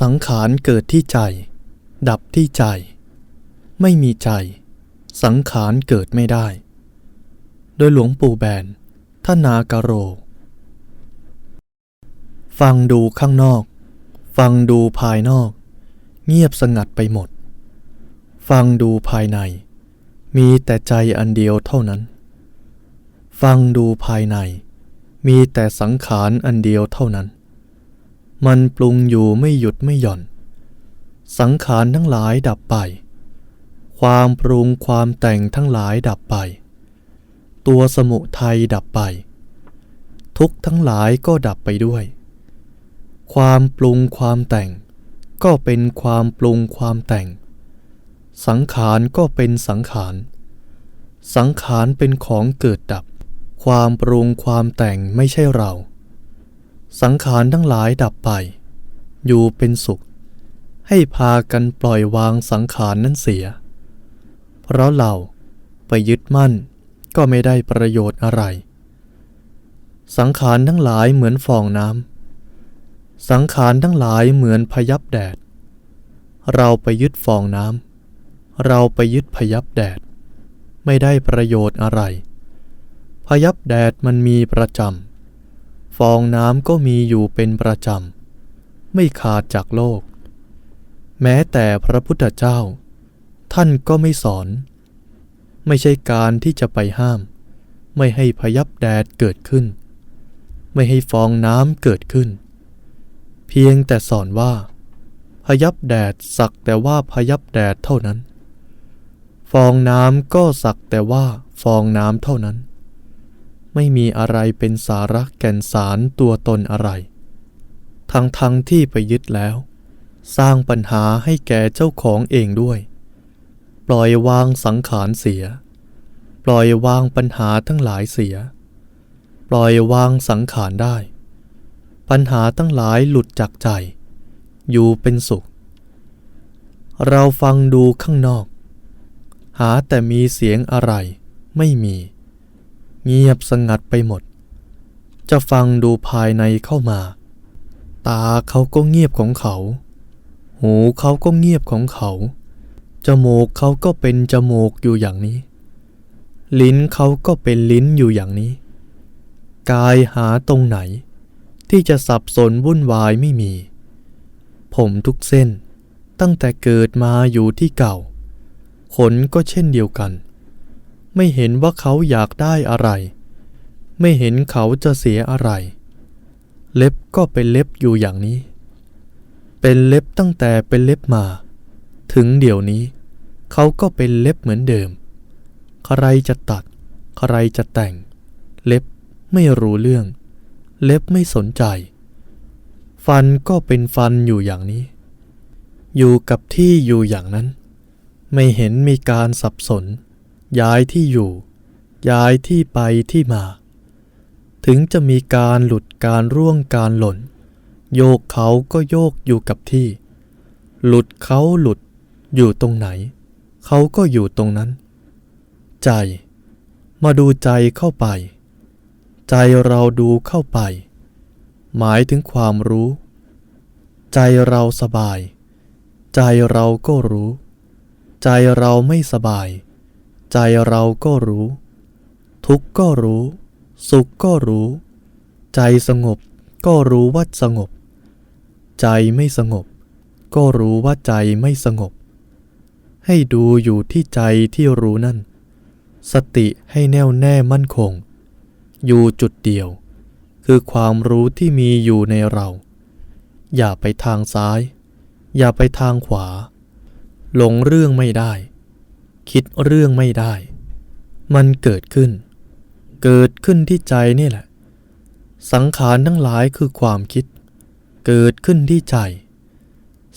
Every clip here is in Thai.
สังขารเกิดที่ใจ ดับที่ใจ ไม่มีใจ สังขารเกิดไม่ได้ โดยหลวงปู่แบนท่านากโร ฟังดูข้างนอก ฟังดูภายนอก เงียบสงัดไปหมด ฟังดูภายใน มีแต่ใจอันเดียวเท่านั้น ฟังดูภายใน มีแต่สังขารอันเดียวเท่านั้น มันปรุงอยู่ไม่หยุดไม่หย่อน สังขารทั้งหลายดับไป ความปรุงความแต่งทั้งหลายดับไป ตัวสมุทัยดับไป ทุกทั้งหลายก็ดับไปด้วย ความปรุงความแต่ง ก็เป็นความปรุงความแต่ง สังขารก็เป็นสังขาร สังขารเป็นของเกิดดับ ความปรุงความแต่งไม่ใช่เรา สังขารทั้งหลายดับไป อยู่เป็นสุข ให้พากันปล่อยวางสังขารนั้นเสีย เพราะเราไปยึดมั่นก็ไม่ได้ประโยชน์อะไร สังขารทั้งหลายเหมือนฟองน้ำ สังขารทั้งหลายเหมือนพยับแดด เราไปยึดฟองน้ำ เราไปยึดพยับแดด ไม่ได้ประโยชน์อะไร พยับแดดมันมีประจำ ฟองน้ำก็มีอยู่เป็นประจำ ไม่ขาดจากโลก แม้แต่พระพุทธเจ้า ท่านก็ไม่สอน ไม่ใช่การที่จะไปห้าม ไม่ให้พยับแดดเกิดขึ้น ไม่ให้ฟองน้ำเกิดขึ้น เพียงแต่สอนว่า พยับแดดสักแต่ว่าพยับแดดเท่านั้น ฟองน้ำก็สักแต่ว่าฟองน้ำเท่านั้น ไม่มีอะไรเป็นสาระแก่นสารตัวตนอะไร ทั้งทั้งที่ไปยึดแล้ว สร้างปัญหาให้แก่เจ้าของเองด้วย ปล่อยวางสังขารเสีย ปล่อยวางปัญหาทั้งหลายเสีย ปล่อยวางสังขารได้ ปัญหาทั้งหลายหลุดจากใจ อยู่เป็นสุข เราฟังดูข้างนอก หาแต่มีเสียงอะไรไม่มี เงียบสงัดไปหมด จะฟังดูภายในเข้ามา ตาเขาก็เงียบของเขา หูเขาก็เงียบของเขา จมูกเขาก็เป็นจมูกอยู่อย่างนี้ ลิ้นเขาก็เป็นลิ้นอยู่อย่างนี้ กายหาตรงไหน ที่จะสับสนวุ่นวายไม่มี ผมทุกเส้นตั้งแต่เกิดมาอยู่ที่เก่า ขนก็เช่นเดียวกัน ไม่เห็นว่าเขาอยากได้อะไร ไม่เห็นเขาจะเสียอะไร เล็บก็เป็นเล็บอยู่อย่างนี้ เป็นเล็บตั้งแต่เป็นเล็บมา ถึงเดี๋ยวนี้ เขาก็เป็นเล็บเหมือนเดิม ใครจะตัด ใครจะแต่ง เล็บไม่รู้เรื่อง เล็บไม่สนใจ ฟันก็เป็นฟันอยู่อย่างนี้ อยู่กับที่อยู่อย่างนั้น ไม่เห็นมีการสับสน ย้ายที่อยู่ ย้ายที่ไปที่มา ถึงจะมีการหลุดการร่วงการหล่น โยกเขาก็โยกอยู่กับที่ หลุดเขาหลุดอยู่ตรงไหน เขาก็อยู่ตรงนั้น ใจ มาดูใจเข้าไป ใจเราดูเข้าไป หมายถึงความรู้ ใจเราสบาย ใจเราก็รู้ ใจเราไม่สบาย ใจเราก็รู้ ทุกข์ก็รู้ สุขก็รู้ ใจสงบก็รู้ว่าสงบ ใจไม่สงบ ก็รู้ว่าใจไม่สงบ ให้ดูอยู่ที่ใจที่รู้นั่น สติให้แน่วแน่มั่นคง อยู่จุดเดียว คือความรู้ที่มีอยู่ในเรา อย่าไปทางซ้าย อย่าไปทางขวา หลงเรื่องไม่ได้ คิดเรื่องไม่ได้ มันเกิดขึ้น เกิดขึ้นที่ใจนี่แหละ สังขารทั้งหลายคือความคิด เกิดขึ้นที่ใจ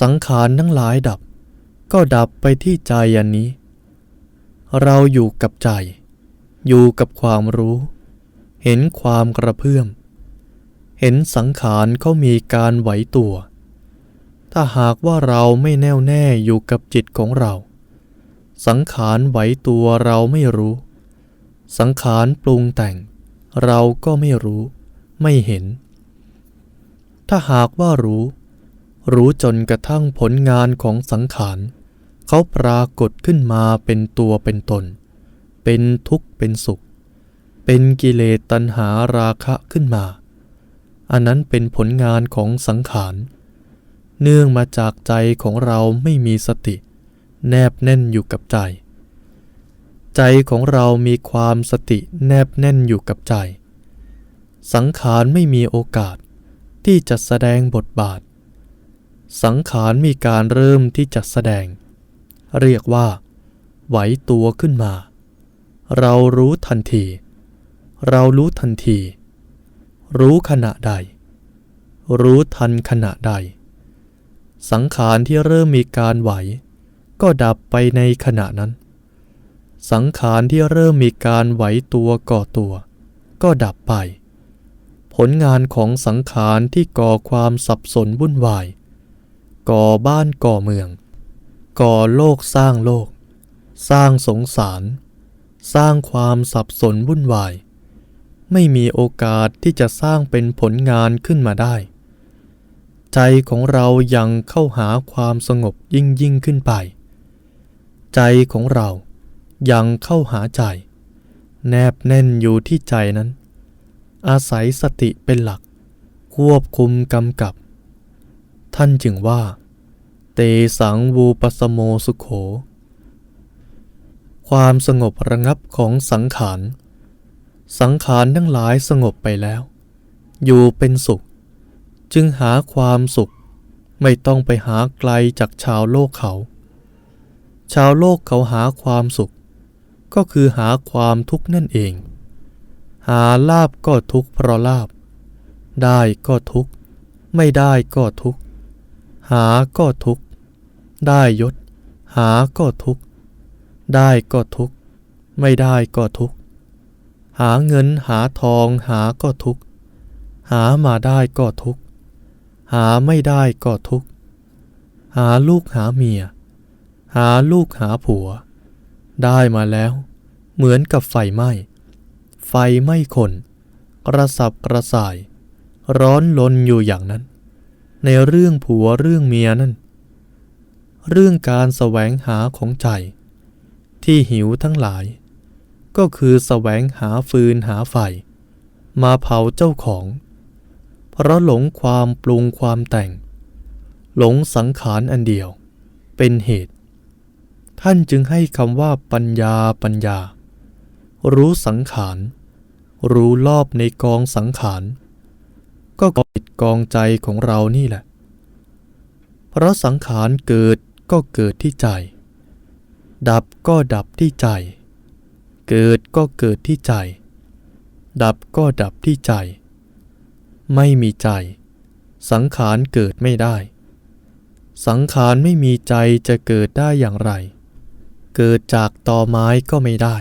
สังขารทั้งหลายดับ ก็ดับไปที่ใจอันนี้ เราอยู่กับใจ อยู่กับความรู้ เห็นความกระเพื่อม เห็นสังขารเขามีการไหวตัว ถ้าหากว่าเราไม่แน่วแน่อยู่กับจิตของเรา สังขารไหวตัวเราไม่รู้ สังขารปรุงแต่ง เราก็ไม่รู้ ไม่เห็น ถ้าหากว่ารู้ รู้จนกระทั่งผลงานของสังขารเขาปรากฏขึ้นมาเป็นตัวเป็นตน เป็นทุกข์เป็นสุข เป็นกิเลสตัณหาราคะขึ้นมา อันนั้นเป็นผลงานของสังขาร เนื่องมาจากใจของเราไม่มีสติ แนบแน่นอยู่กับใจ ใจของเรามีความสติแนบแน่นอยู่กับใจ สังขารไม่มีโอกาสที่จะแสดงบทบาท สังขารมีการเริ่มที่จะแสดง เรียกว่า ไหวตัวขึ้นมา เรารู้ทันที เรารู้ทันที รู้ขณะใด รู้ทันขณะใด สังขารที่เริ่มมีการไหว ก็ดับไปในขณะนั้น สังขารที่เริ่มมีการไหวตัวก่อตัว ก็ดับไป ผลงานของสังขารที่ก่อความสับสนวุ่นวาย ก่อบ้านก่อเมือง ก่อโลกสร้างโลก สร้างสงสาร สร้างความสับสนวุ่นวาย ไม่มีโอกาสที่จะสร้างเป็นผลงานขึ้นมาได้ใจของเรายังเข้าหาความสงบยิ่งยิ่งขึ้นไป ใจของเรายังเข้าหาใจ แนบแน่นอยู่ที่ใจนั้น อาศัยสติเป็นหลัก ควบคุมกำกับ ท่านจึงว่า เตสังวูปสโมสุโข ความสงบระงับของสังขาร สังขารทั้งหลายสงบไปแล้ว อยู่เป็นสุข จึงหาความสุขไม่ต้องไปหาไกลจากชาวโลกเขา ชาวโลกเขาหาความสุข ก็คือหาความทุกข์นั่นเอง หาลาบก็ทุกข์เพราะลาบ ได้ก็ทุกข์ ไม่ได้ก็ทุกข์ หาก็ทุกข์ ได้ยศ หาก็ทุกข์ ได้ก็ทุกข์ ไม่ได้ก็ทุกข์ หาเงินหาทองหาก็ทุกข์ หามาได้ก็ทุกข์ หาไม่ได้ก็ทุกข์ หาลูกหาเมีย หาลูกหาผัว ได้มาแล้ว เหมือนกับไฟไหม้ ไฟไหม้คน กระสับกระส่าย ร้อนลนอยู่อย่างนั้น ในเรื่องผัวเรื่องเมียนั่น เรื่องการแสวงหาของใจ ที่หิวทั้งหลาย ก็คือแสวงหาฟืนหาไฟ มาเผาเจ้าของ เพราะหลงความปรุงความแต่ง หลงสังขารอันเดียว เป็นเหตุ ท่านจึงให้คำว่าปัญญาปัญญา รู้สังขาร รู้รอบในกองสังขาร ก็กิดกองใจของเรานี่แหละ เพราะสังขารเกิดก็เกิดที่ใจ ดับก็ดับที่ใจ เกิดก็เกิดที่ใจ ดับก็ดับที่ใจ ไม่มีใจ สังขารเกิดไม่ได้ สังขารไม่มีใจจะเกิดได้อย่างไร เกิดจากตอไม้ก็ไม่ได้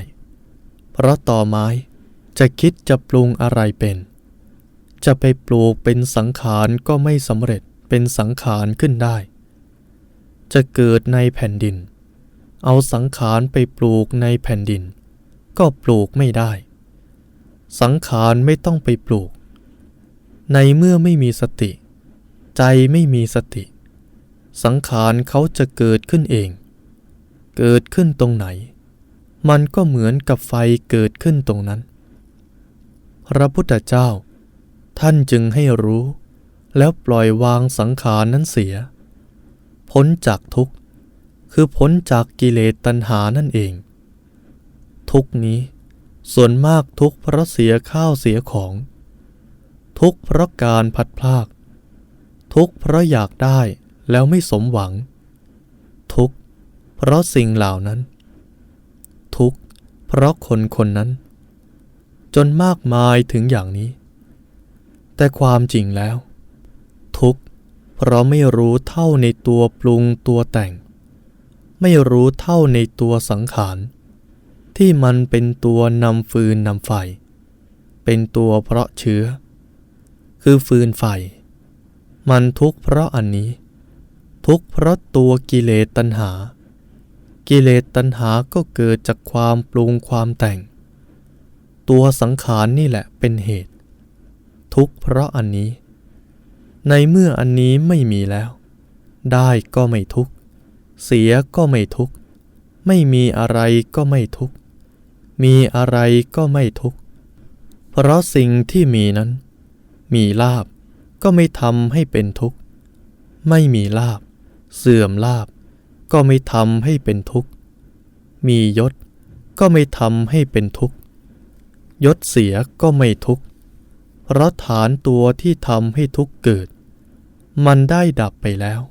เพราะตอไม้จะคิดจะปรุงอะไรเป็น จะไปปลูกเป็นสังขารก็ไม่สำเร็จเป็นสังขารขึ้นได้ จะเกิดในแผ่นดิน เอาสังขารไปปลูกในแผ่นดิน ก็ปลูกไม่ได้ สังขารไม่ต้องไปปลูก ในเมื่อไม่มีสติ ใจไม่มีสติ สังขารเขาจะเกิดขึ้นเอง เกิดขึ้นตรงไหน มันก็เหมือนกับไฟเกิดขึ้นตรงนั้น พระพุทธเจ้า ท่านจึงให้รู้ แล้วปล่อยวางสังขารนั้นเสีย พ้นจากทุกข์ คือพ้นจากกิเลสตัณหานั่นเอง ทุกนี้ส่วนมากทุกเพราะเสียข้าวเสียของ ทุกเพราะการพัดพลาก ทุกเพราะอยากได้แล้วไม่สมหวัง ทุก เพราะสิ่งเหล่านั้น ทุกข์เพราะคนคนนั้น จนมากมายถึงอย่างนี้ แต่ความจริงแล้ว ทุกข์เพราะไม่รู้เท่าในตัวปรุงตัวแต่ง ไม่รู้เท่าในตัวสังขาร ที่มันเป็นตัวนำฟืนนำไฟ เป็นตัวเพราะเชื้อ คือฟืนไฟ มันทุกข์เพราะอันนี้ ทุกข์เพราะตัวกิเลสตัณหา กิเลสตัณหาก็เกิดจากความปรุงความแต่ง ตัวสังขารนี่แหละเป็นเหตุ ทุกเพราะอันนี้ ในเมื่ออันนี้ไม่มีแล้ว ได้ก็ไม่ทุกเสียก็ไม่ทุกไม่มีอะไรก็ไม่ทุกมีอะไรก็ไม่ทุกเพราะสิ่งที่มีนั้น มีลาบก็ไม่ทำให้เป็นทุกข์ ไม่มีลาบ เสื่อมลาบ ก็ไม่ทำให้เป็นทุกข์ มียศก็ไม่ทำให้เป็นทุกข์ ยศเสียก็ไม่ทุกข์เพราะฐานตัวที่ทำให้ทุกข์เกิด มันได้ดับไปแล้ว